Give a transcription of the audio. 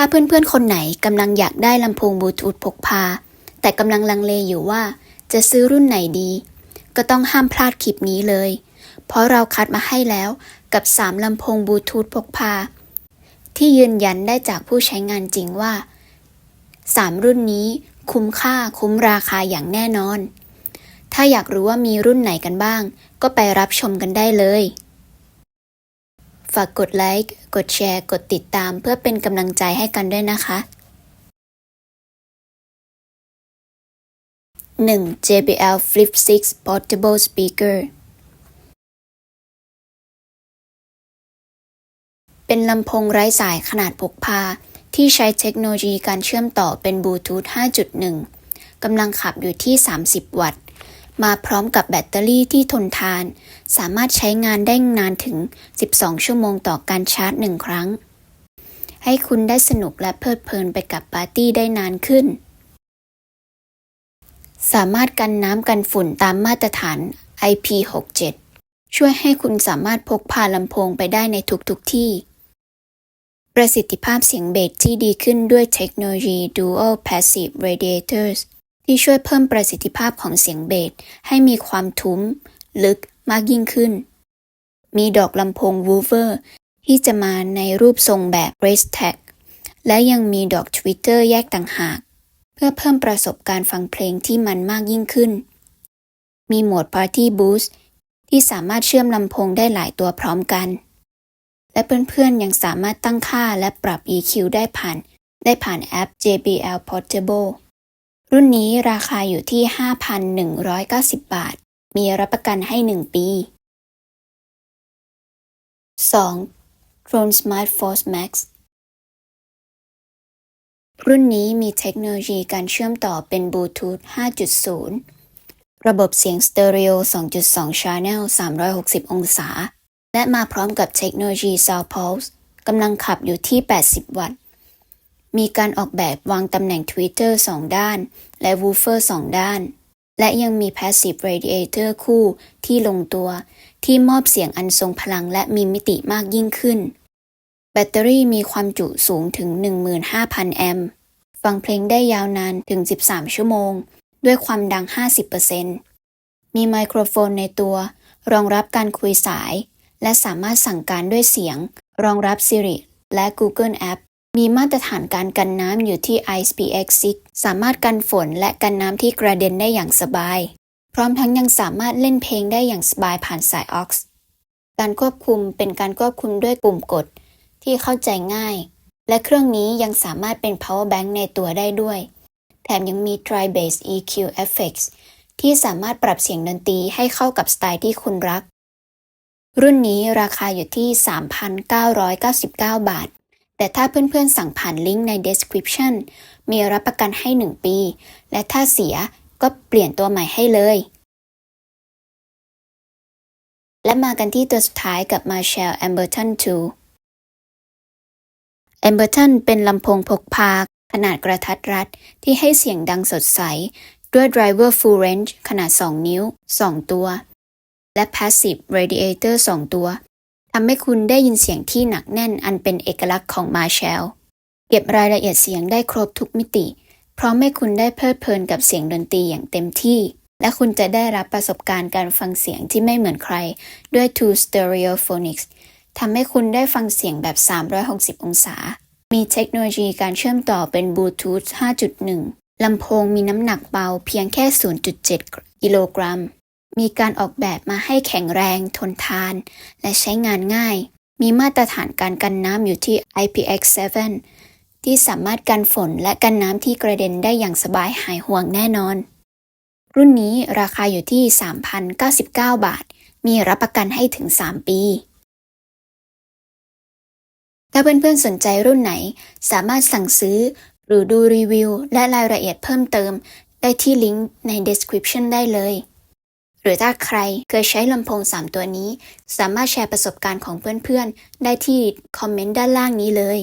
ถ้าเพื่อนๆ คนไหนกำลังอยากได้ลำโพงบลูทูธพกพา แต่กำลังลังเลอยู่ว่า จะซื้อรุ่นไหนดี ก็ต้องห้ามพลาดคลิปนี้เลย เพราะเราคัดมาให้แล้วกับ 3ลำโพงบลูทูธพกพา ที่ยืนยันได้จากผู้ใช้งานจริงว่า 3 รุ่นนี้คุ้มค่าคุ้มราคาอย่างแน่นอน ถ้าอยากรู้ว่ามีรุ่นไหนกันบ้าง ก็ไปรับชมกันได้เลยากกดไลค์ กดแชร์ กดติดตาม เพื่อเป็นกำลังใจให้กันด้วยนะคะ 1. JBL Flip 6 Portable Speaker เป็นลำโพงไร้สายขนาดพกพา ที่ใช้เทคโนโลยีการเชื่อมต่อเป็นบลูทูธ 5.1 กำลังขับอยู่ที่ 30 วัตต์ มาพร้อมกับแบตเตอรี่ที่ทนทาน สามารถใช้งานได้นานถึง 12 ชั่วโมงต่อการชาร์จ1ครั้ง ให้คุณได้สนุกและเพลิดเพลินไปกับปาร์ตี้ได้นานขึ้น สามารถกันน้ำกันฝุ่นตามมาตรฐาน IP67 ช่วยให้คุณสามารถพกพาลำโพงไปได้ในทุกๆทที่ ประสิทธิภาพเสียงเบสที่ดีขึ้นด้วยเทคโนโลยี Dual Passive Radiators ที่ช่วยเพิ่มประสิทธิภาพของเสียงเบสให้มีความทุ้ม ลึกมากยิ่งขึ้น มีดอกลำโพง Woofer ที่จะมาในรูปทรงแบบ Race Tag และยังมีดอก Twitter แยกต่างหาก เพื่อเพิ่มประสบการณ์ฟังเพลงที่มันมากยิ่งขึ้น มีโหมด Party Boost ที่สามารถเชื่อมลำโพงได้หลายตัวพร้อมกัน และเพื่อนๆยังสามารถตั้งค่าและปรับ EQ ได้ผ่าน ได้ผ่านแอป JBL Portable รุ่นนี้ราคาอยู่ที่ 5,190 บาท มีรับประกันให้ 1 ปี 2. Drone Smart Force Max รุ่นนี้มีเทคโนโลยีการเชื่อมต่อเป็นบลูทูธ 5.0 ระบบเสียงสเตอริโอ 2.2 Channel 360 องศา และมาพร้อมกับเทคโนโลยี Sound Pulse กำลังขับอยู่ที่ 80 วัตต์ มีการออกแบบวางตำแหน่ง Tweeter 2 ด้าน และ Woofer 2 ด้าน และยังมี Passive Radiator คู่ที่ลงตัว ที่มอบเสียงอันทรงพลังและมีมิติมากยิ่งขึ้น แบตเตอรี่มีความจุสูงถึง 15,000 แอมป์ฟังเพลงได้ยาวนานถึง 13 ชั่วโมง ด้วยความดัง 50%มีไมโครโฟนในตัว รองรับการคุยสาย และสามารถสั่งการด้วยเสียง รองรับ Siri และ Google App มีมาตรฐานการกันน้ำอยู่ที่ IPX6 สามารถกันฝนและกันน้ำที่กระเด็นได้อย่างสบาย พร้อมทั้งยังสามารถเล่นเพลงได้อย่างสบายผ่านสาย AUX การควบคุมเป็นการควบคุมด้วยปุ่มกดที่เข้าใจง่าย และเครื่องนี้ยังสามารถเป็น power bank ในตัวได้ด้วย แถมยังมี Tri Bass EQ Effects ที่สามารถปรับเสียงดนตรีให้เข้ากับสไตล์ที่คุณรัก รุ่นนี้ราคาอยู่ที่ 3,999 บาท แต่ถ้าเพื่อนๆสั่งผ่านลิงก์ใน description มีรับประกันให้ 1 ปี และถ้าเสียก็เปลี่ยนตัวใหม่ให้เลย และมากันที่ตัวสุดท้ายกับ Marshall Amberton 2 Amberton เป็นลำโพงพกพาขนาดกระทัดรัดที่ให้เสียงดังสดใส ด้วย Driver Full Range ขนาด 2 นิ้ว 2 ตัว และ Passive Radiator 2 ตัวำให้คุณได้ยินเสียงที่หนักแน่นอันเป็นเอกลักษณ์ของ Marshall เก็บรายละเอียดเสียงได้ครบทุกมิติ พร้อมให้คุณได้เพลิดเพลินกับเสียงดนตรีอย่างเต็มที่ และคุณจะได้รับประสบการณ์การฟังเสียงที่ไม่เหมือนใคร ด้วย Two Stereophonics ทำให้คุณได้ฟังเสียงแบบ 360 องศา มีเทคโนโลยีการเชื่อมต่อเป็นบลูทูธ 5.1 ลำโพงมีน้ำหนักเบาเพียงแค่ 0.7 กิโลกรัม มีการออกแบบมาให้แข็งแรง ทนทาน และใช้งานง่าย มีมาตรฐานการกันน้ำอยู่ที่ IPX7 ที่สามารถกันฝนและกันน้ำที่กระเด็นได้อย่างสบายหายห่วงแน่นอน รุ่นนี้ราคาอยู่ที่ 3,099 บาท มีรับประกันให้ถึง 3 ปี ถ้าเพื่อนๆสนใจรุ่นไหน สามารถสั่งซื้อ หรือดูรีวิว และรายละเอียดเพิ่มเติม ได้ที่ลิงก์ใน description ได้เลย รือถ้าใครเคยใช้ลำโพง 3 ตัวนี้ สามารถแชร์ประสบการณ์ของเพื่อนๆ ได้ที่คอมเมนต์ด้านล่างนี้เลย